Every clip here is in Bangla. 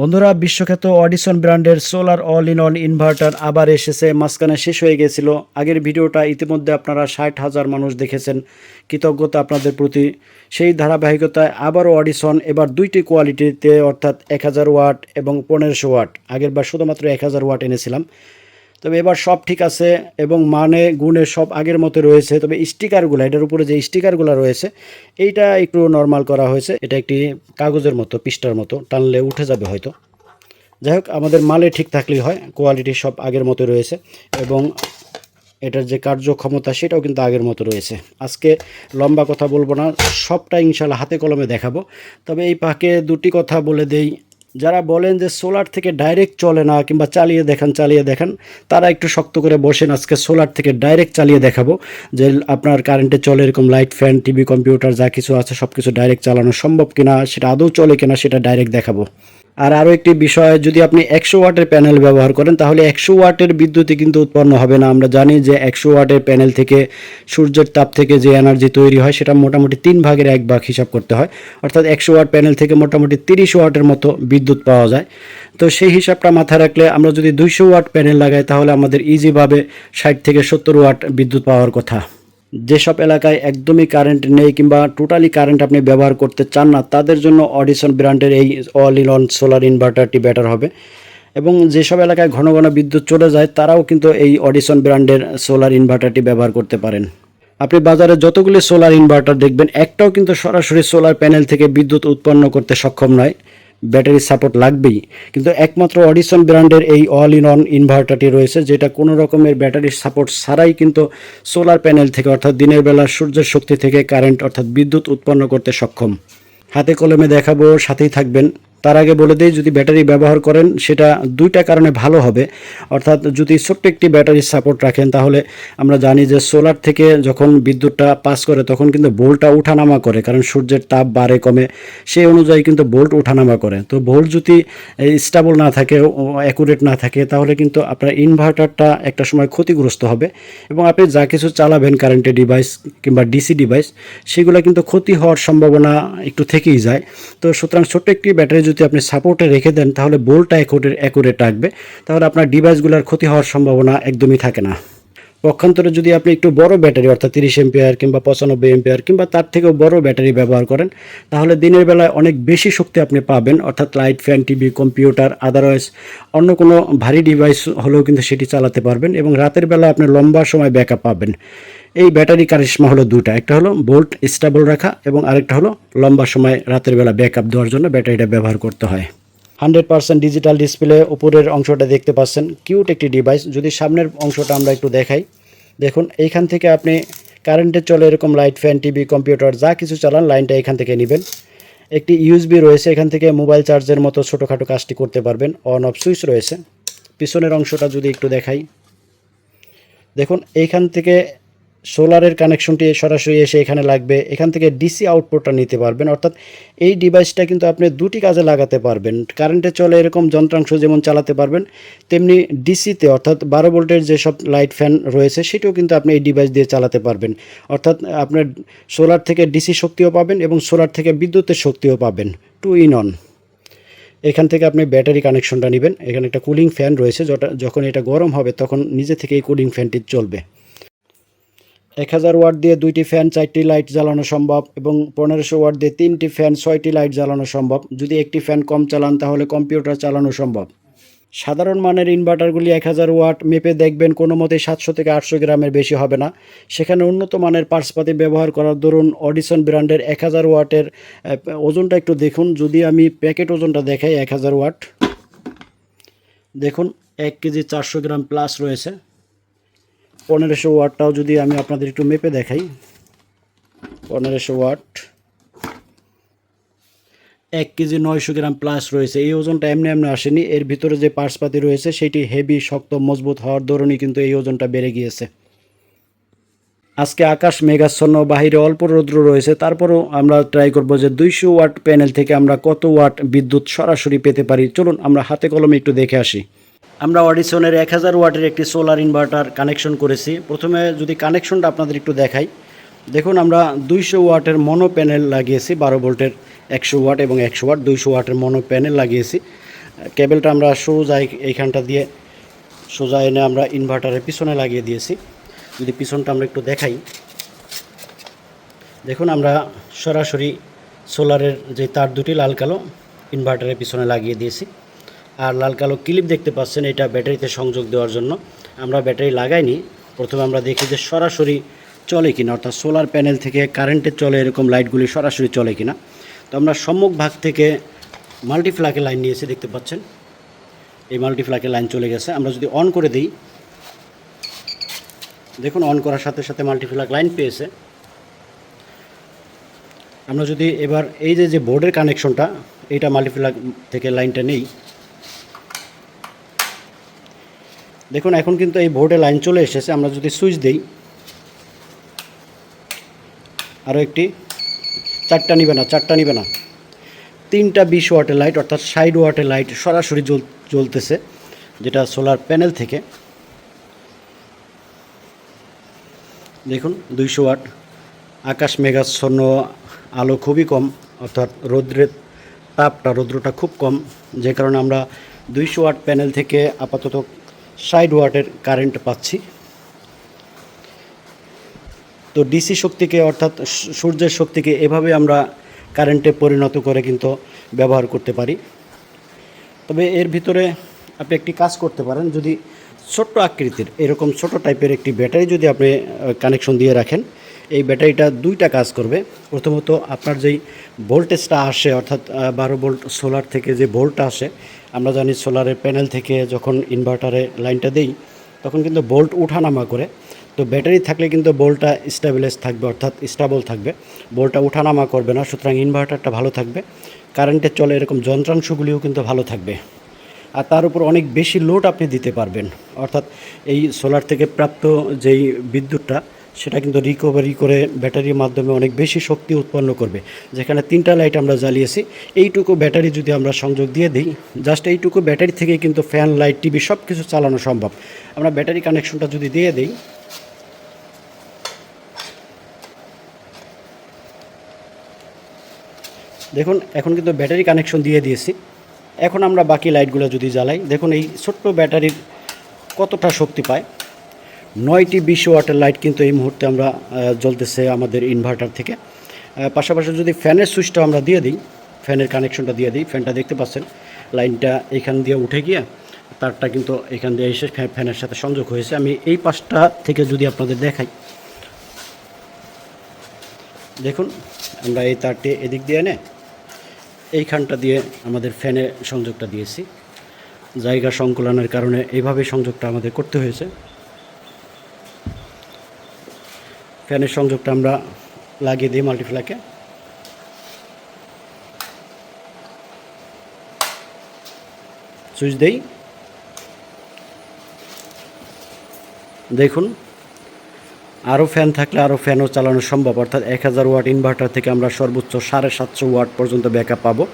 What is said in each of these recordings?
বন্ধুরা, বিশ্বখ্যাত অডিসন ব্র্যান্ডের solar all in all inverter আবার এসেছে, মাঝখানে শেষ হয়ে গেছিল। আগের ভিডিওটা ইতিমধ্যে আপনারা ষাট হাজার মানুষ দেখেছেন। কৃতজ্ঞতা আপনাদের প্রতি। সেই ধারাবাহিকতায় আবারও অডিসন এবার দুইটি কোয়ালিটিতে, অর্থাৎ এক হাজার ওয়াট এবং পনেরোশো ওয়াট। আগের বার শুধুমাত্র এক হাজার ওয়াট এনেছিলাম। তবে এবার সব ঠিক আছে এবং মানে গুণে সব আগের মতো রয়েছে। তবে স্টিকারগুলো, এটার উপরে যে স্টিকারগুলো রয়েছে, এইটা একটু নর্মাল করা হয়েছে। এটা একটি কাগজের মতো পিস্টার মতো, টানলে উঠে যাবে হয়তো। যাই হোক, আমাদের মালে ঠিক থাকলেই হয় কোয়ালিটি সব আগের মতো রয়েছে এবং এটার যে কার্যক্ষমতা, সেটাও কিন্তু আগের মতো রয়েছে। আজকে লম্বা কথা বলব না, সবটা ইনশাল্লাহ হাতে কলমে দেখাবো। তবে এই পাকে দুটি কথা বলে দেই। যারা বলেন যে সোলার থেকে ডাইরেক্ট চলে না কিংবা চালিয়ে দেখান চালিয়ে দেখান, তারা একটু শক্ত করে বসেন, আজকে সোলার থেকে ডাইরেক্ট চালিয়ে দেখাবো। যে আপনার কারেন্টে চলে এরকম লাইট ফ্যান টিভি কম্পিউটার যা কিছু আছে সব কিছু ডাইরেক্ট চালানো সম্ভব কিনা, সেটা আদৌ চলে কিনা, সেটা ডাইরেক্ট দেখাবো। আর আরও একটি বিষয়, যদি আপনি একশো ওয়াটের প্যানেল ব্যবহার করেন, তাহলে একশো ওয়াটের বিদ্যুৎই কিন্তু উৎপন্ন হবে না। আমরা জানি যে একশো ওয়াটের প্যানেল থেকে সূর্যের তাপ থেকে যে এনার্জি তৈরি হয়, সেটা মোটামুটি তিন ভাগের এক ভাগ হিসাব করতে হয়। অর্থাৎ একশো ওয়াট প্যানেল থেকে মোটামুটি তিরিশ ওয়াটের মতো বিদ্যুৎ পাওয়া যায়। তো সেই হিসাবটা মাথায় রাখলে আমরা যদি দুইশো ওয়াট প্যানেল লাগাই, তাহলে আমাদের ইজিভাবে ষাট থেকে সত্তর ওয়াট বিদ্যুৎ পাওয়ার কথা। যেসব এলাকায় একদমই কারেন্ট নেই কিংবা টোটালি কারেন্ট আপনি ব্যবহার করতে চান না, তাদের জন্য অডিশন ব্র্যান্ডের এই অল ইন অন সোলার ইনভার্টারটি বেটার হবে। এবং যেসব এলাকায় ঘন ঘন বিদ্যুৎ চলে যায়, তারাও কিন্তু এই অডিশন ব্র্যান্ডের সোলার ইনভার্টারটি ব্যবহার করতে পারেন। আপনি বাজারে যতগুলি সোলার ইনভার্টার দেখবেন, একটাও কিন্তু সরাসরি সোলার প্যানেল থেকে বিদ্যুৎ উৎপন্ন করতে সক্ষম নয়। ব্যাটারি সাপোর্ট লাগবেই। কিন্তু একমাত্র অডিশন ব্র্যান্ডের এই অল ইন অন ইনভার্টারটি রয়েছে, যেটা কোনো রকমের ব্যাটারির সাপোর্ট ছাড়াই কিন্তু সোলার প্যানেল থেকে, অর্থাৎ দিনের বেলা সূর্যের শক্তি থেকে কারেন্ট অর্থাৎ বিদ্যুৎ উৎপন্ন করতে সক্ষম। হাতে কলমে দেখাবো, সাথেই থাকবেন। তার আগে বলে দিই, যদি ব্যাটারি ব্যবহার করেন, সেটা দুইটা কারণে ভালো হবে। অর্থাৎ যদি ছোট্ট একটি ব্যাটারির সাপোর্ট রাখেন, তাহলে আমরা জানি যে সোলার থেকে যখন বিদ্যুৎটা পাস করে, তখন কিন্তু বোল্টটা উঠানামা করে, কারণ সূর্যের তাপ বাড়ে কমে। সেই অনুযায়ী কিন্তু ভোল্ট উঠানামা করে। তো বোল্ট যদি স্টাবল না থাকে অ্যাকুরেট না থাকে, তাহলে কিন্তু আপনার ইনভার্টারটা একটা সময় ক্ষতিগ্রস্ত হবে। এবং আপনি যা কিছু চালাবেন কারেন্টের ডিভাইস কিংবা ডিসি ডিভাইস সেগুলো কিন্তু ক্ষতি হওয়ার সম্ভাবনা একটু থেকেই যায়। তো সুতরাং ছোট্ট একটি ব্যাটারি যদি আপনি সাপোর্টে রেখে দেন, তাহলে বোল্টটা অ্যাকুরেট অ্যাকুরেট রাখবে। তাহলে আপনার ডিভাইসগুলোর ক্ষতি হওয়ার সম্ভাবনা একদমই থাকে না। পক্ষান্তরে যদি আপনি একটু বড় ব্যাটারি, অর্থাৎ তিরিশ এম্পিয়ার কিংবা পঁচানব্বই এম্পিয়ার কিংবা তার থেকেও বড় ব্যাটারি ব্যবহার করেন, তাহলে দিনের বেলায় অনেক বেশি শক্তি আপনি পাবেন, অর্থাৎ light, fan, TV, computer otherwise অন্য কোনো ভারী ডিভাইস হলেও কিন্তু সেটি চালাতে পারবেন এবং রাতের বেলা আপনি লম্বা সময় ব্যাকআপ পাবেন। এই ব্যাটারি কারিশমা হলো দুটা, একটা হলো বোল্ট স্টেবল রাখা এবং আরেকটা হলো লম্বা সময় রাতের বেলা ব্যাকআপ দেওয়ার জন্য ব্যাটারিটা ব্যবহার করতে হয়। হান্ড্রেড পার্সেন্ট ডিজিটাল ডিসপ্লে উপরের অংশটা দেখতে পাচ্ছেন। কিউট একটি ডিভাইস যদি সামনের অংশটা আমরা একটু দেখাই। দেখুন, এইখান থেকে আপনি কারেন্টে চলে এরকম লাইট ফ্যান টিভি কম্পিউটার যা কিছু চালান লাইনটা এখান থেকে নেবেন। একটি ইউএসবি রয়েছে, এখান থেকে মোবাইল চার্জের মতো ছোটোখাটো কাজটি করতে পারবেন। অন অফ সুইচ রয়েছে। পিছনের অংশটা যদি একটু দেখাই। দেখুন, এইখান থেকে সোলারের কানেকশনটি সরাসরি এসে এখানে লাগবে। এখান থেকে ডিসি আউটপুটটা নিতে পারবেন। অর্থাৎ এই ডিভাইসটা কিন্তু আপনি দুটি কাজে লাগাতে পারবেন। কারেন্টে চলে এরকম যন্ত্রাংশ যেমন চালাতে পারবেন, তেমনি ডিসিতে অর্থাৎ বারো ভোল্টের যেসব লাইট ফ্যান রয়েছে, সেটাও কিন্তু আপনি এই ডিভাইস দিয়ে চালাতে পারবেন। অর্থাৎ আপনার সোলার থেকে ডিসি শক্তিও পাবেন এবং সোলার থেকে বিদ্যুতের শক্তিও পাবেন। টু ইন অন এখান থেকে আপনি ব্যাটারি কানেকশনটা নেবেন। এখানে একটা কুলিং ফ্যান রয়েছে যখন এটা গরম হবে, তখন নিজে থেকে এই কুলিং ফ্যানটি চলবে। এক হাজার ওয়াট দিয়ে দুইটি ফ্যান, চারটি লাইট জ্বালানো সম্ভব এবং পনেরোশো ওয়াট দিয়ে তিনটি ফ্যান, ছয়টি লাইট জ্বালানো সম্ভব। যদি একটি ফ্যান কম চালান, তাহলে কম্পিউটার চালানো সম্ভব। সাধারণ মানের ইনভার্টারগুলি এক হাজার ওয়াট মেপে দেখবেন কোনো মতেই সাতশো থেকে আটশো গ্রামের বেশি হবে না। সেখানে উন্নত মানের পার্সপাতি ব্যবহার করার দরুন অডিশন ব্র্যান্ডের এক হাজার ওয়াটের ওজনটা একটু দেখুন। যদি আমি প্যাকেট ওজনটা দেখাই, এক হাজার ওয়াট। দেখুন, এক কেজি চারশো গ্রাম প্লাস রয়েছে। পনেরোশো ওয়াটটাও যদি আমি আপনাদের একটু মেপে দেখাই। পনেরোশো ওয়াট। এক কেজি নয়শো গ্রাম প্লাস রয়েছে। এই ওজনটা এমনি এমনি আসেনি। এর ভিতরে যে পার্সপাতি রয়েছে, সেটি হেভি শক্ত, মজবুত হওয়ার দরুনই কিন্তু এই ওজনটা বেড়ে গিয়েছে। আজকে আকাশ মেঘাচ্ছন্ন, বাহিরে অল্প রৌদ্র রয়েছে। তারপরেও আমরা ট্রাই করব যে দুইশো ওয়াট প্যানেল থেকে আমরা কত ওয়াট বিদ্যুৎ সরাসরি পেতে পারি। চলুন আমরা হাতে কলমে একটু দেখে আসি। আমরা অডিশনের এক হাজার ওয়াটের একটি সোলার ইনভার্টার কানেকশন করেছি। প্রথমে যদি কানেকশনটা আপনাদের একটু দেখাই। দেখুন, আমরা দুইশো ওয়াটের মনো প্যানেল লাগিয়েছি, বারো ভোল্টের একশো ওয়াট এবং একশো ওয়াট, দুইশো ওয়াটের মনো প্যানেল লাগিয়েছি। কেবেলটা আমরা সোজা এই- এইখানটা দিয়ে, সোজা এনে আমরা ইনভার্টারের পিছনে লাগিয়ে দিয়েছি। যদি পিছনটা আমরা একটু দেখাই। দেখুন, আমরা সরাসরি সোলারের যে তার দুটি লাল কালো ইনভার্টারের পিছনে লাগিয়ে দিয়েছি। আর লাল কালো ক্লিপ দেখতে পাচ্ছেন, এটা ব্যাটারিতে সংযোগ দেওয়ার জন্য। আমরা ব্যাটারি লাগাইনি। প্রথমে আমরা দেখি যে সরাসরি চলে কিনা, অর্থাৎ সোলার প্যানেল থেকে কারেন্টের চলে এরকম লাইটগুলি সরাসরি চলে কিনা। তো আমরা সম্মুখ ভাগ থেকে মাল্টিফ্লাকে লাইন নিয়েছি, দেখতে পাচ্ছেন? এই মাল্টিফ্লাকে লাইন চলে গেছে। আমরা যদি অন করে দিই, দেখুন, অন করার সাথে সাথে মাল্টিফ্লাক লাইন পেয়েছে। আমরা যদি এবার এই যে যে বোর্ডের কানেকশনটা, এইটা মাল্টিপ্লাগ থেকে লাইনটা নেই। দেখুন, এখন কিন্তু এই বোর্ডে লাইন চলে এসেছে। আমরা যদি সুইচ দেই আরও একটি, চারটা নিবে না, চারটা নিবে না। তিনটা বিশ ওয়াটের লাইট অর্থাৎ ষাট ওয়াটের লাইট সরাসরি জ্বল, জ্বলতেছে, যেটা সোলার প্যানেল থেকে। দেখুন, দুইশো ওয়াট আকাশ মেঘাচ্ছন্ন, আলো খুবই কম, অর্থাৎ রৌদ্রের তাপটা, রৌদ্রটা খুব কম, যে কারণে আমরা দুইশো ওয়াট প্যানেল থেকে আপাতত ষাট ওয়াটের কারেন্ট পাচ্ছি। তো ডিসি শক্তিকে অর্থাৎ সূর্যের শক্তিকে এভাবে আমরা কারেন্টে পরিণত করে কিন্তু ব্যবহার করতে পারি। তবে এর ভিতরে আপনি একটি কাজ করতে পারেন, যদি ছোট্ট আকৃতির, এরকম ছোট টাইপের একটি ব্যাটারি যদি আপনি কানেকশন দিয়ে রাখেন এই ব্যাটারিটা দুইটা কাজ করবে। প্রথমত আপনার যেই ভোল্টেজটা আসে, অর্থাৎ বারো ভোল্ট সোলার থেকে যে ভোল্টটা আসে, আমরা জানি সোলারের প্যানেল থেকে যখন ইনভার্টারে লাইনটা দেই, তখন কিন্তু ভোল্ট উঠানামা করে। তো ব্যাটারি থাকলে কিন্তু বোল্টটা স্টেবিলাইজ থাকবে, অর্থাৎ স্টেবল থাকবে। বোল্টটা উঠানামা করবে না, সুতরাং ইনভার্টারটা ভালো থাকবে। কারেন্টের চলে এরকম যন্ত্রাংশগুলিও কিন্তু ভালো থাকবে। আর তার উপর অনেক বেশি লোড আপনি দিতে পারবেন। অর্থাৎ এই সোলার থেকে প্রাপ্ত যেই বিদ্যুৎটা সেটা কিন্তু রিকভারি করে ব্যাটারির মাধ্যমে অনেক বেশি শক্তি উৎপন্ন করবে। যেখানে তিনটা লাইট আমরা জ্বালিয়েছি, এইটুকু ব্যাটারি যদি আমরা সংযোগ দিয়ে দিই জাস্ট এইটুকু ব্যাটারি থেকে কিন্তু ফ্যান লাইট টিভি সব কিছু চালানো সম্ভব। আমরা ব্যাটারি কানেকশনটা যদি দিয়ে দিই, দেখুন, এখন কিন্তু ব্যাটারি কানেকশন দিয়ে দিয়েছি। এখন আমরা বাকি লাইটগুলো যদি জ্বালাই, দেখুন এই ছোট্ট ব্যাটারির কতটা শক্তি পায়। নয়টি বিশ ওয়াটের লাইট কিন্তু এই মুহূর্তে আমরা জ্বলতেছে আমাদের ইনভার্টার থেকে। পাশাপাশি যদি ফ্যানের সুইচটা আমরা দিয়ে দিই, ফ্যানের কানেকশনটা দিয়ে দিই, ফ্যানটা দেখতে পাচ্ছেন, লাইনটা এখান দিয়ে উঠে গিয়ে তারটা কিন্তু এখান দিয়ে এসে ফ্যানের সাথে সংযোগ হয়েছে। আমি এই পাশটা থেকে যদি আপনাদের দেখাই, দেখুন, আমরা এই তারটি এদিক দিয়ে এনে এইখানটা দিয়ে আমাদের ফ্যানে সংযোগটা দিয়েছি। জায়গা সংকুলনের কারণে এইভাবে সংযোগটা আমাদের করতে হয়েছে। ফ্যানের সংযোগটা আমরা লাগিয়ে দিই মাল্টিফ্ল্যাকে সুইচ দেই। দেখুন, আরও ফ্যান থাকলে আরও ফ্যানও চালানো সম্ভব, অর্থাৎ এক হাজার ওয়াট ইনভার্টার থেকে আমরা সর্বোচ্চ সাড়ে সাতশো ওয়াট পর্যন্ত ব্যাকআপ পাবো।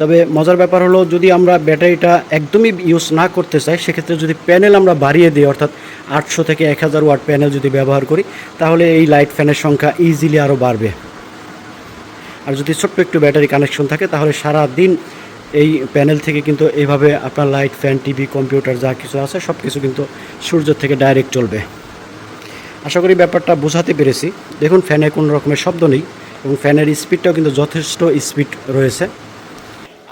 তবে মজার ব্যাপার হলো, যদি আমরা ব্যাটারিটা একদমই ইউজ না করতে চাই, সেক্ষেত্রে যদি প্যানেল আমরা বাড়িয়ে দিই, অর্থাৎ আটশো থেকে এক হাজার ওয়াট প্যানেল যদি ব্যবহার করি, তাহলে এই লাইট ফ্যানের সংখ্যা ইজিলি আরও বাড়বে। আর যদি ছোট্ট একটু ব্যাটারি কানেকশন থাকে, তাহলে সারা দিন এই প্যানেল থেকে কিন্তু এইভাবে আপনার লাইট ফ্যান টিভি কম্পিউটার যা কিছু আছে সব কিছু কিন্তু সূর্য থেকে ডাইরেক্ট চলবে। আশা করি ব্যাপারটা বোঝাতে পেরেছি। দেখুন ফ্যানে কোনো রকমের শব্দ নেই এবং ফ্যানের স্পিডটাও কিন্তু যথেষ্ট স্পিড রয়েছে।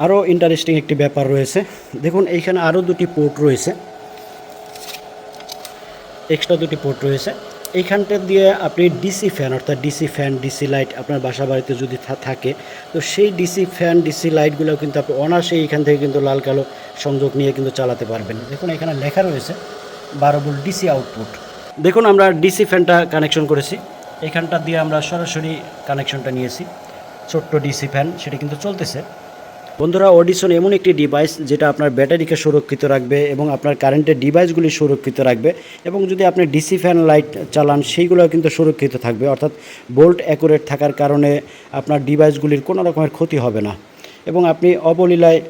আরও ইন্টারেস্টিং একটি ব্যাপার রয়েছে। দেখুন, এইখানে আরও দুটি পোর্ট রয়েছে। এক্সট্রা দুটি পোর্ট রয়েছে। এইখানটা দিয়ে আপনি ডিসি ফ্যান অর্থাৎ ডিসি ফ্যান ডিসি লাইট আপনার বাসা বাড়িতে যদি থাকে, তো সেই ডিসি ফ্যান ডিসি লাইটগুলো কিন্তু আপনি অনায়াসে এইখান থেকে কিন্তু লাল কালো সংযোগ নিয়ে কিন্তু চালাতে পারবেন। দেখুন, এখানে লেখা রয়েছে বারো ভোল্ট ডিসি আউটপুট দেখুন, আমরা ডিসি ফ্যানটা কানেকশন করেছি। এখানটা দিয়ে আমরা সরাসরি কানেকশনটা নিয়েছি। ছোট্ট ডিসি ফ্যান সেটা কিন্তু চলতেছে। বন্ধুরা অডিশন এমন একটি ডিভাইস যেটা আপনার ব্যাটারিকে সুরক্ষিত রাখবে এবং আপনার কারেন্টের ডিভাইসগুলি সুরক্ষিত রাখবে এবং যদি আপনি ডিসি ফ্যান লাইট চালান সেইগুলো কিন্তু সুরক্ষিত থাকবে। অর্থাৎ বোল্ট অ্যাকুরেট থাকার কারণে আপনার ডিভাইসগুলির কোনো রকমের ক্ষতি হবে না এবং আপনি অবলীলায়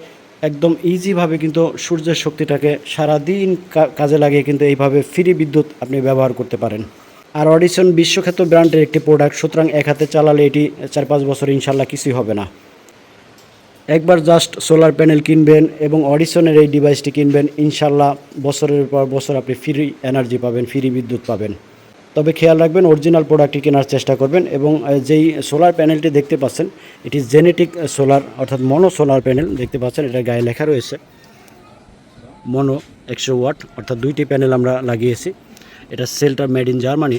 একদম ইজিভাবে কিন্তু সূর্যের শক্তিটাকে সারাদিন কাজে লাগিয়ে কিন্তু এইভাবে ফ্রি বিদ্যুৎ আপনি ব্যবহার করতে পারেন। আর অডিশন বিশ্বখ্যাত ব্র্যান্ডের একটি প্রোডাক্ট সুতরাং এক হাতে চালালে এটি চার পাঁচ বছর ইনশাল্লাহ কিছুই হবে না। একবার জাস্ট সোলার প্যানেল কিনবেন এবং অডিশনের এই ডিভাইসটি কিনবেন, ইনশাল্লাহ বছরের পর বছর আপনি ফ্রি এনার্জি পাবেন ফ্রি বিদ্যুৎ পাবেন। তবে খেয়াল রাখবেন অরিজিনাল প্রোডাক্টটি কেনার চেষ্টা করবেন এবং যেই সোলার প্যানেলটি দেখতে পাচ্ছেন, এটি জেনেটিক সোলার অর্থাৎ মনো সোলার প্যানেল দেখতে পাচ্ছেন, এটা গায়ে লেখা রয়েছে। মনো একশো ওয়াট, অর্থাৎ দুইটি প্যানেল আমরা লাগিয়েছি। এটা সেলটা মেড ইন জার্মানি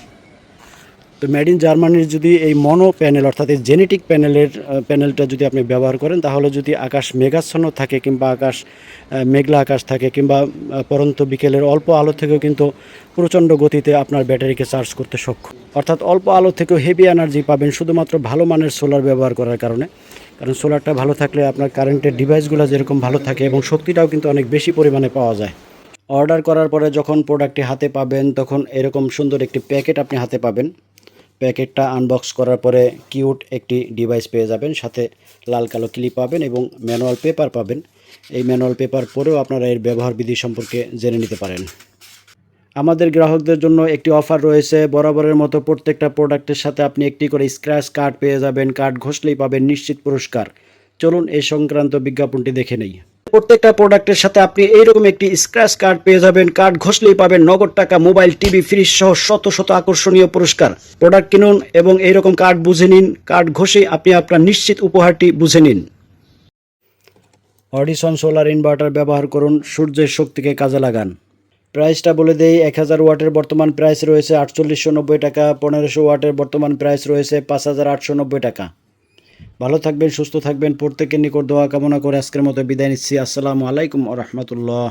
তো মেড ইন জার্মানির যদি এই মনো প্যানেল অর্থাৎ এই জেনেটিক প্যানেলের প্যানেলটা যদি আপনি ব্যবহার করেন, তাহলে যদি আকাশ মেঘাচ্ছন্ন থাকে কিংবা আকাশ মেঘলা আকাশ থাকে কিংবা পরন্ত বিকেলের অল্প আলো থেকেও কিন্তু প্রচণ্ড গতিতে আপনার ব্যাটারিকে চার্জ করতে সক্ষম। অর্থাৎ অল্প আলো থেকেও হেভি এনার্জি পাবেন শুধুমাত্র ভালো মানের সোলার ব্যবহার করার কারণে। কারণ সোলারটা ভালো থাকলে আপনার কারেন্টের ডিভাইসগুলো যেরকম ভালো থাকে এবং শক্তিটাও কিন্তু অনেক বেশি পরিমাণে পাওয়া যায়। অর্ডার করার পরে যখন প্রোডাক্টটি হাতে পাবেন, তখন এরকম সুন্দর একটি প্যাকেট আপনি হাতে পাবেন। প্যাকেটটা আনবক্স করার পরে কিউট একটি ডিভাইস পেয়ে যাবেন। সাথে লাল কালো ক্লিপ পাবেন এবং ম্যানুয়াল পেপার পাবেন। এই ম্যানুয়াল পেপার পরেও আপনারা এর ব্যবহার বিধি সম্পর্কে জেনে নিতে পারেন। আমাদের গ্রাহকদের জন্য একটি অফার রয়েছে। বরাবরের মতো প্রত্যেকটা প্রোডাক্টের সাথে আপনি একটি করে স্ক্র্যাচ কার্ড পেয়ে যাবেন। কার্ড ঘষলেই পাবেন নিশ্চিত পুরস্কার। চলুন এই সংক্রান্ত বিজ্ঞাপনটি দেখে নেই। প্রত্যেকটা প্রোডাক্টের সাথে আপনি এইরকম একটি স্ক্র্যাচ কার্ড পেয়ে যাবেন। কার্ড ঘষলেই পাবেন নগদ টাকা মোবাইল টিভি ফ্রিজ সহ শত শত আকর্ষণীয় পুরস্কার। প্রোডাক্ট কিনুন এবং এইরকম কার্ড বুঝে নিন। কার্ড ঘষে আপনি আপনার নিশ্চিত উপহারটি বুঝে নিন। অডিসন সোলার ইনভার্টার ব্যবহার করুন। সূর্যের শক্তিকে কাজে লাগান। প্রাইসটা বলে দেই, এক হাজার ওয়াটের বর্তমান প্রাইস রয়েছে আটচল্লিশশো নব্বই টাকা, পনেরোশো ওয়াটের বর্তমান প্রাইস রয়েছে পাঁচ হাজার আটশো নব্বই টাকা। ভালো থাকবেন, সুস্থ থাকবেন। প্রত্যেকের নিকট দোয়া কামনা করে আজকের মতো বিদায় নিচ্ছি। আসসালামু আলাইকুম রহমতুল্লাহ।